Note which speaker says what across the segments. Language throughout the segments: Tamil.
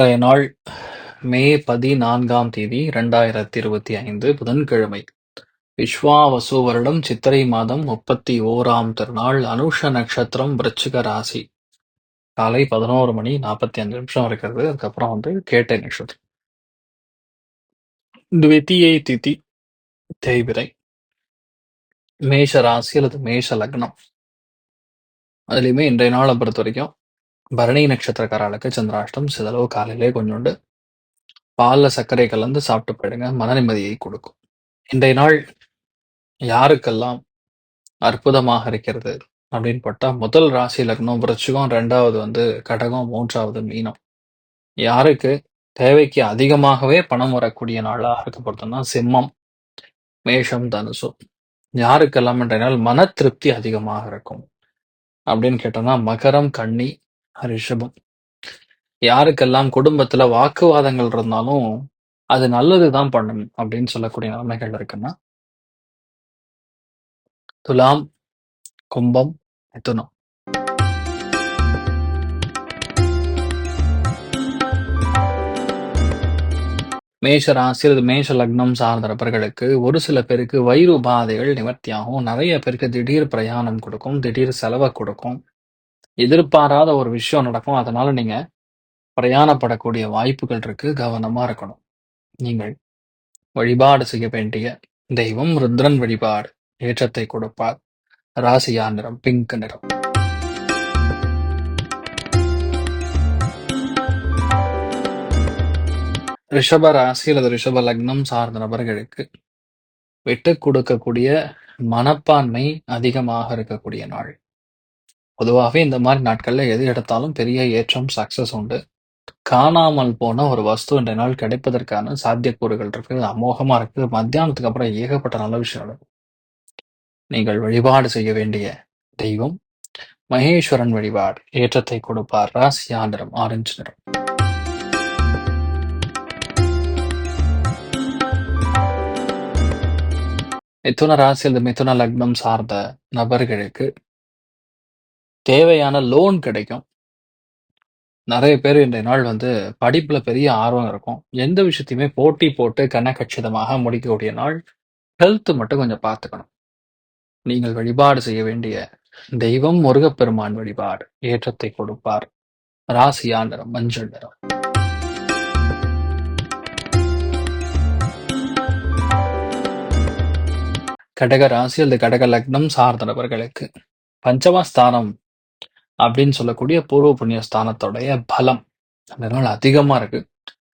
Speaker 1: இன்றைய நாள் மே பதினான்காம் தேதி ரெண்டாயிரத்தி இருபத்தி ஐந்து புதன்கிழமை. விஸ்வாவசு வருடம் சித்திரை மாதம் முப்பத்தி ஓராம் திருநாள் அனுஷ நட்சத்திரம் விருச்சிக ராசி. காலை பதினோரு மணி நாற்பத்தி அஞ்சு நிமிஷம் இருக்கிறது. அதுக்கப்புறம் வந்து கேட்டை நட்சத்திரம். துவித்தியை திதி தேய்பிரை. மேஷ ராசி அல்லது மேஷ லக்னம். அதுலேயுமே இன்றைய நாளை பொறுத்த வரைக்கும் பரணி நட்சத்திரக்காரர்களுக்கு சந்திராஷ்டம் சிதளவு காலையிலே கொஞ்சோண்டு பாலில் சர்க்கரை கலந்து சாப்பிட்டு போயிடுங்க. மன நிம்மதியை கொடுக்கும். இன்றைய நாள் யாருக்கெல்லாம் அற்புதமாக இருக்கிறது அப்படின்னு பார்த்தா முதல் ராசி லக்னம் விருச்சிகம் ரெண்டாவது வந்து கடகம் மூன்றாவது மீனம். யாருக்கு தேவைக்கு அதிகமாகவே பணம் வரக்கூடிய நாளாக இருக்க சிம்மம் மேஷம் தனுசு. யாருக்கெல்லாம் என்ற நாள் மன திருப்தி அதிகமாக இருக்கும் அப்படின்னு கேட்டோம்னா மகரம் கன்னி ரிஷபம் யாருக்கெல்லாம் குடும்பத்துல வாக்குவாதங்கள் இருந்தாலும் அது நல்லதுதான் பண்ணும் அப்படின்னு சொல்லக்கூடிய நிலைமைகள் இருக்குன்னா துலாம் கும்பம் மிதுனம். மேஷ ராசி அல்லது மேஷ லக்னம் சார்ந்த நபர்களுக்கு ஒரு சில பேருக்கு வயிறு உபாதைகள் நிவர்த்தியாகும். நிறைய பேருக்கு திடீர் பிரயாணம் கொடுக்கும் திடீர் செலவை கொடுக்கும். எதிர்பாராத ஒரு விஷயம் நடக்கும். அதனால நீங்க பிரயாணப்படக்கூடிய வாய்ப்புகள் இருக்கு. கவனமா இருக்கணும். நீங்கள் வழிபாடு செய்ய வேண்டிய தெய்வம் ருத்ரன் வழிபாடு. ஏற்றத்தை கொடுப்பார். ராசியா நிறம் பிங்க் நிறம். ரிஷப ராசி அல்லது ரிஷப லக்னம் சார்ந்த நபர்களுக்கு விட்டு கொடுக்கக்கூடிய மனப்பான்மை அதிகமாக இருக்கக்கூடிய நாள். பொதுவாகவே இந்த மாதிரி நாட்கள்ல எது எடுத்தாலும் பெரிய ஏற்றம் சக்சஸ் உண்டு. காணாமல் போன ஒரு வஸ்து இன்றைய நாள் கிடைப்பதற்கான சாத்தியக்கூறுகள் இருக்கு அமோகமா இருக்கு மத்தியானத்துக்கு அப்புறம் ஏகப்பட்ட நல்ல விஷயம் நடக்கும். நீங்கள் வழிபாடு செய்ய வேண்டிய தெய்வம் மகேஸ்வரன் வழிபாடு. ஏற்றத்தை கொடுப்பார் ராசியா நிறம் ஆரஞ்சு நிறம். மிதுன ராசி அல்லது மிதுன லக்னம் சார்ந்த நபர்களுக்கு தேவையான லோன் கிடைக்கும். நிறைய பேர் இன்றைய நாள் வந்து படிப்புல பெரிய ஆர்வம் இருக்கும். எந்த விஷயத்தையுமே போட்டி போட்டு கனகச்சிதமாக முடிக்கக்கூடிய நாள் ஹெல்த் மட்டும் கொஞ்சம் பார்த்துக்கணும். நீங்கள் வழிபாடு செய்ய வேண்டிய தெய்வம் முருகப்பெருமான் வழிபாடு. ஏற்றத்தை கொடுப்பார். ராசியா நிறம் மஞ்சள் நிறம். கடக ராசி அல்லது கடக லக்னம் சார்ந்த நபர்களுக்கு பஞ்சமஸ்தானம் அப்படின்னு சொல்லக்கூடிய பூர்வ புண்ணிய ஸ்தானத்தோடைய பலம். அந்த நாள் அதிகமா இருக்கு.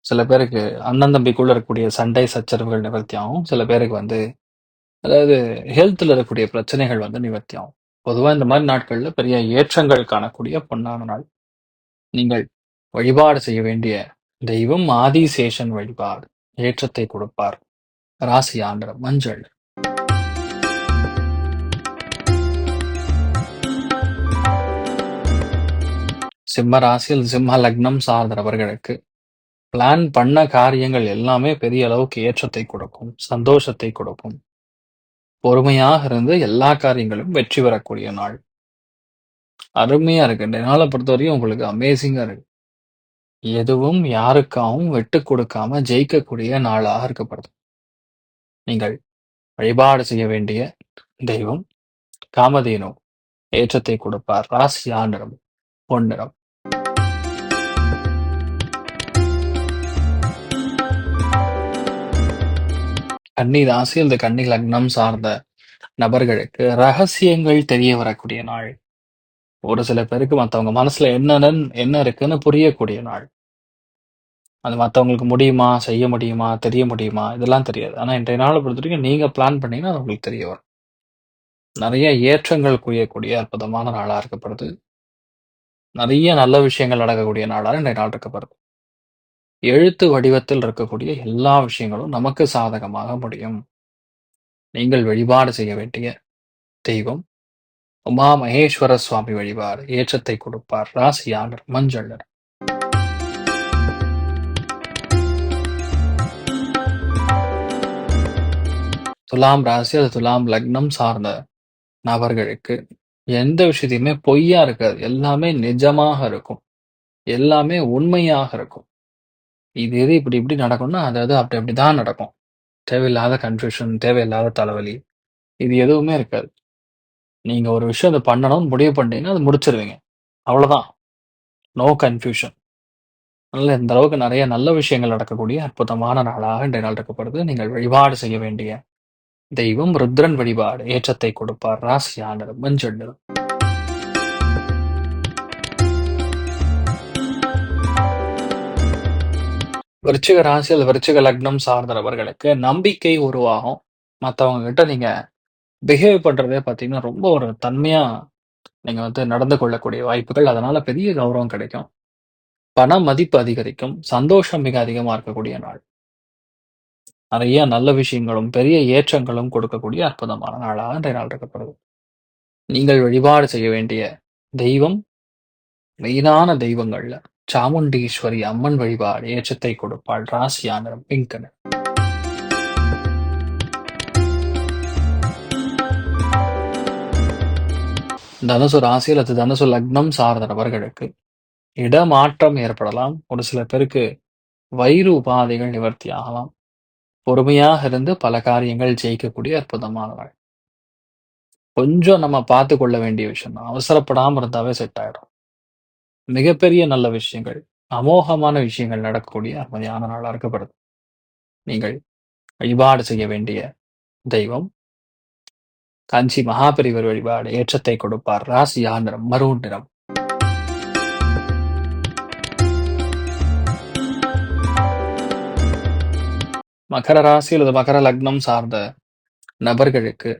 Speaker 1: சில பேருக்கு அண்ணன் தம்பிக்குள்ள இருக்கக்கூடிய சண்டை சச்சரவுகள் நிவர்த்தி ஆகும் சில பேருக்கு வந்து அதாவது ஹெல்த்தில் இருக்கக்கூடிய பிரச்சனைகள் வந்து நிவர்த்தி ஆகும் இந்த மாதிரி நாட்களில் பெரிய ஏற்றங்கள் காணக்கூடிய பொன்னான நாள். நீங்கள் வழிபாடு செய்ய வேண்டிய தெய்வம் ஆதிசேஷன் வழிபாடு ஏற்றத்தை கொடுப்பார். ராசி ஆண்டர் மஞ்சள். சிம்ம ராசியில் சிம்ம லக்னம் சார்ந்தவர்களுக்கு பிளான் பண்ண காரியங்கள் எல்லாமே பெரிய அளவுக்கு ஏற்றத்தை கொடுக்கும் சந்தோஷத்தை கொடுக்கும். பொறுமையாக இருந்து எல்லா காரியங்களும் வெற்றி பெறக்கூடிய நாள். அருமையா இருக்கு. இந்த நாளை பொறுத்தவரையும் உங்களுக்கு அமேசிங்கா இருக்கு. எதுவும் யாருக்காகவும் விட்டு கொடுக்காம ஜெயிக்கக்கூடிய நாளாக இருக்கப்படுது. நீங்கள் வழிபாடு செய்ய வேண்டிய தெய்வம் காமதேனு. ஏற்றத்தை கொடுப்பார். ராசி நிறம் பொன்னிறம். கன்னி ராசி அல்லது கன்னி லக்னம் சார்ந்த நபர்களுக்கு ரகசியங்கள் தெரிய வரக்கூடிய நாள். ஒரு சில பேருக்கு மற்றவங்க மனசுல என்னன்னு என்ன இருக்குன்னு புரியக்கூடிய நாள். அது மற்றவங்களுக்கு முடியுமா செய்ய முடியுமா தெரிய முடியுமா இதெல்லாம் தெரியாது. ஆனால் இன்றைய நாளை பொறுத்த வரைக்கும் நீங்கள் பிளான் பண்ணீங்கன்னா அது உங்களுக்கு தெரிய வரும். நிறைய ஏற்றங்கள் குவியக்கூடிய அற்புதமான நாளாக இருக்கப்படுது. நிறைய நல்ல விஷயங்கள் நடக்கக்கூடிய நாளாக இன்றைய நாள் இருக்கப்படுது. எழுத்து வடிவத்தில் இருக்கக்கூடிய எல்லா விஷயங்களும் நமக்கு சாதகமாக முடியும். நீங்கள் வழிபாடு செய்ய வேண்டிய தெய்வம் உமா மகேஸ்வர சுவாமி வழிபாடு. ஏற்றத்தை கொடுப்பார். ராசியாளர் மஞ்சள் நிறம். துலாம் ராசி அது துலாம் லக்னம் சார்ந்த நபர்களுக்கு எந்த விஷயத்தையுமே பொய்யா இருக்காது. எல்லாமே நிஜமாக இருக்கும். எல்லாமே உண்மையாக இருக்கும். இது எது இப்படி இப்படி நடக்கும்னா அது அது அப்படி அப்படி தான் நடக்கும். தேவையில்லாத கன்ஃபியூஷன் தேவையில்லாத தலைவலி இது எதுவுமே இருக்காது. நீங்க ஒரு விஷயம் அதை பண்ணணும்னு முடிவு பண்ணிட்டீங்கன்னா அது முடிச்சிருவீங்க. அவ்வளோதான் நோ கன்ஃபியூஷன் அதனால இந்த அளவுக்கு நிறைய நல்ல விஷயங்கள் நடக்கக்கூடிய அற்புதமான நாளாக இன்றைய நாள் இருக்கப்படுது. நீங்கள் வழிபாடு செய்ய வேண்டிய தெய்வம் ருத்ரன் வழிபாடு ஏற்றத்தை கொடுப்பார். ராசியான மஞ்சள் நிறம். விருச்சிக ராசியில் விருச்சிக லக்னம் சார்ந்தவர்களுக்கு நம்பிக்கை உருவாகும். மற்றவங்க கிட்ட நீங்க பிஹேவ் பண்றதே பார்த்தீங்கன்னா ரொம்ப ஒரு தன்மையா நீங்க வந்து நடந்து கொள்ளக்கூடிய வாய்ப்புகள். அதனால பெரிய கௌரவம் கிடைக்கும். பண மதிப்பு அதிகரிக்கும். சந்தோஷம் மிக அதிகமா இருக்கக்கூடிய நாள். நிறைய நல்ல விஷயங்களும் பெரிய ஏற்றங்களும் கொடுக்கக்கூடிய அற்புதமான நாளாக இன்றைய நாள் இருக்கப்படுது. நீங்கள் வழிபாடு செய்ய வேண்டிய தெய்வம் மெயினான தெய்வங்கள்ல சாமுண்டீஸ்வரி அம்மன் வழிபாடு ஏற்றத்தை கொடுப்பாள். ராசியான பிங்க் தனுசு ராசி அல்லது தனுசு லக்னம் சார்ந்த நபர்களுக்கு இடமாற்றம் ஏற்படலாம். ஒரு சில பேருக்கு வயிறு உபாதைகள் நிவர்த்தி ஆகலாம். பொறுமையாக இருந்து பல காரியங்கள் ஜெயிக்கக்கூடிய அற்புதமானவர்கள். கொஞ்சம் நம்ம பார்த்து கொள்ள வேண்டிய விஷயம் தான். அவசரப்படாம இருந்தாவே செட் ஆயிடும். மிகப்பெரிய நல்ல விஷயங்கள் அமோகமான விஷயங்கள் நடக்கக்கூடிய அருமையான நாளா இருக்கப்படுது நீங்கள் வழிபாடு செய்ய வேண்டிய தெய்வம் காஞ்சி மகாபெரிவர் வழிபாடு ஏற்றத்தை கொடுப்பார். ராசியா நிறம் மருண் நிறம். மகர ராசி அல்லது மகர லக்னம் சார்ந்த நபர்களுக்கு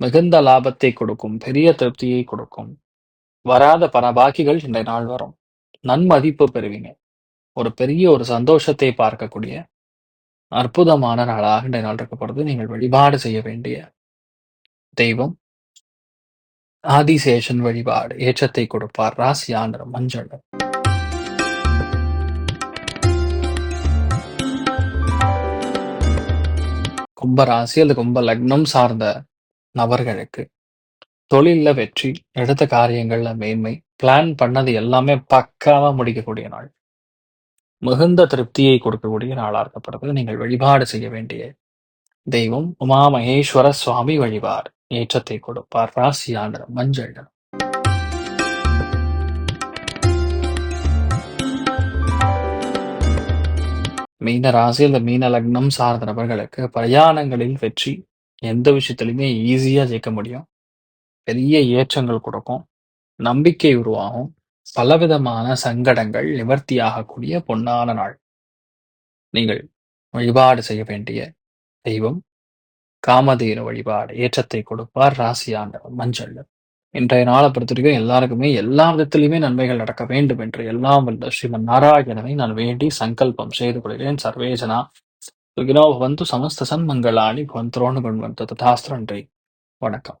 Speaker 1: மிகுந்த லாபத்தை கொடுக்கும் பெரிய திருப்தியை கொடுக்கும். வராத பல பாக்கிகள் இந்த நாள் வரும். நன்மதிப்பு பெறுவீங்க. ஒரு பெரிய ஒரு சந்தோஷத்தை பார்க்கக்கூடிய அற்புதமான நாளாக இந்த நாள் இருக்கப்படுது நீங்கள் வழிபாடு செய்ய வேண்டிய தெய்வம். ஆதிசேஷன் வழிபாடு. ஏற்றத்தை கொடுப்பார். ராசியான மஞ்சள். கும்ப ராசி அல்லது கும்ப லக்னம் சார்ந்த நபர்களுக்கு தொழில்ல வெற்றி எடுத்த காரியங்கள்ல மேன்மை பிளான் பண்ணது எல்லாமே பக்காவா முடிக்கக்கூடிய நாள். மிகுந்த திருப்தியை கொடுக்கக்கூடிய நாளா இருக்கப்படுது நீங்கள் வழிபாடு செய்ய வேண்டிய தெய்வம் உமா மகேஸ்வர சுவாமி வழிபார். ஏற்றத்தை கொடுப்பார். ராசியான மஞ்சள் நிறம். மீன ராசி இந்த மீன லக்னம் சார்ந்த நபர்களுக்கு பிரயாணங்களில் வெற்றி எந்த விஷயத்திலுமே ஈஸியா ஜெயிக்க முடியும். பெரிய ஏற்றங்கள் கொடுக்கும். நம்பிக்கை உருவாகும். பலவிதமான சங்கடங்கள் நிவர்த்தியாகக்கூடிய பொன்னான நாள். நீங்கள் வழிபாடு செய்ய வேண்டிய தெய்வம் காமதேனு வழிபாடு ஏற்றத்தை கொடுப்பார் ராசியாண்டவர் மஞ்சள். இன்றைய நாளை பொறுத்த வரைக்கும் எல்லாருக்குமே எல்லா விதத்திலுமே நன்மைகள் நடக்க வேண்டும் என்று எல்லாம் வல்ல ஸ்ரீமன் நாராயணனை நான் வேண்டி சங்கல்பம் செய்து கொள்கிறேன். சர்வேஜனா சுகினோ பவந்து சமஸ்த சன்மங்களாணி பவந்தரோன்னு கொண்டு தாஸ்திரன்றி வணக்கம்.